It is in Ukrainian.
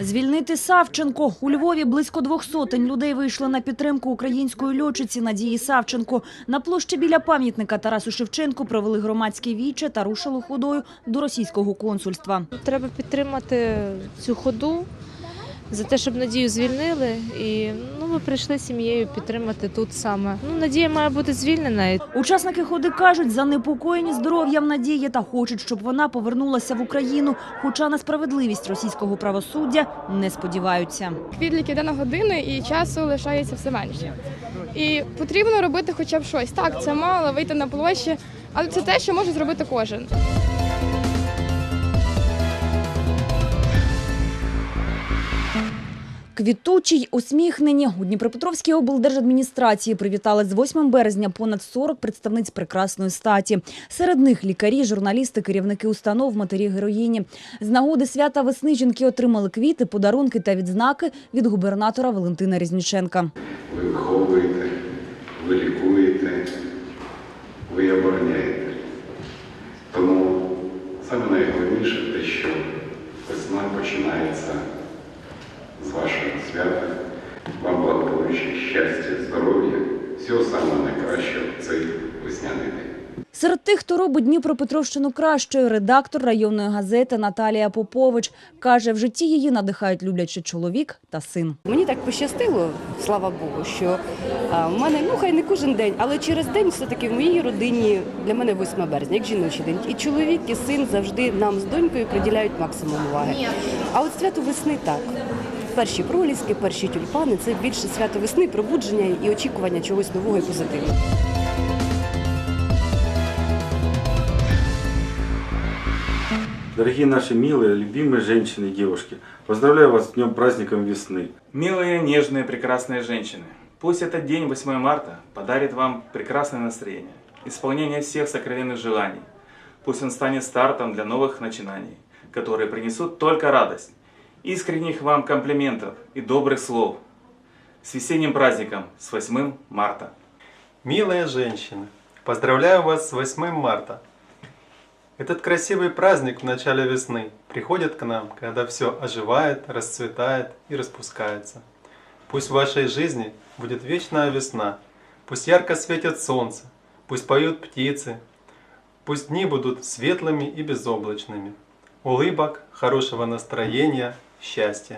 Звільнити Савченко. У Львові близько двох сотень людей вийшли на підтримку української льотчиці Надії Савченко. На площі біля пам'ятника Тарасу Шевченку провели громадські віче та рушили ходою до російського консульства. Треба підтримати цю ходу за те, щоб Надію звільнили. І ну, ми прийшли сім'єю підтримати тут саме. Ну, Надія має бути звільнена. Учасники ходи кажуть, занепокоєні здоров'ям Надії та хочуть, щоб вона повернулася в Україну, хоча на справедливість російського правосуддя не сподіваються. Відлік іде на години і часу лишається все менше. І потрібно робити хоча б щось. Так, це мало вийти на площі, але це те, що може зробити кожен. Квітучі й усміхнені у Дніпропетровській облдержадміністрації привітали з 8 березня понад 40 представниць прекрасної статі. Серед них лікарі, журналісти, керівники установ, матері героїні. З нагоди свята весни жінки отримали квіти, подарунки та відзнаки від губернатора Валентина Різніченка. Ви виховуєте, ви лікуєте, ви обороняєте. Тому саме найголовніше те, що весна починається з благополуччя, щастя, здоров'я, всього самого найкращого в цей весняний день. Серед тих, хто робить Дніпропетровщину кращою, редактор районної газети Наталія Попович каже, в житті її надихають люблячий чоловік та син. Мені так пощастило, слава Богу, що в мене ну хай не кожен день, але через день все-таки в моїй родині для мене 8 березня, як жіночий день. І чоловік, і син завжди нам з донькою приділяють максимум уваги. А от свято весни так. Перші проліски, перші тюльпани це більше свято весни, пробудження і очікування чогось нового і позитивного. Дорогие наши милые, любимые женщины и девушки, поздравляю вас с днем праздником весны. Милые, нежные, прекрасные женщины, пусть этот день, 8 марта, подарит вам прекрасное настроение, исполнение всех сокровенных желаний. Пусть он станет стартом для новых начинаний, которые принесут только радость, искренних вам комплиментов и добрых слов. С весенним праздником, с 8 марта! Милые женщины, поздравляю вас с 8 марта. Этот красивый праздник в начале весны приходит к нам, когда все оживает, расцветает и распускается. Пусть в вашей жизни будет вечная весна, пусть ярко светит солнце, пусть поют птицы, пусть дни будут светлыми и безоблачными. Улыбок, хорошего настроения, счастья.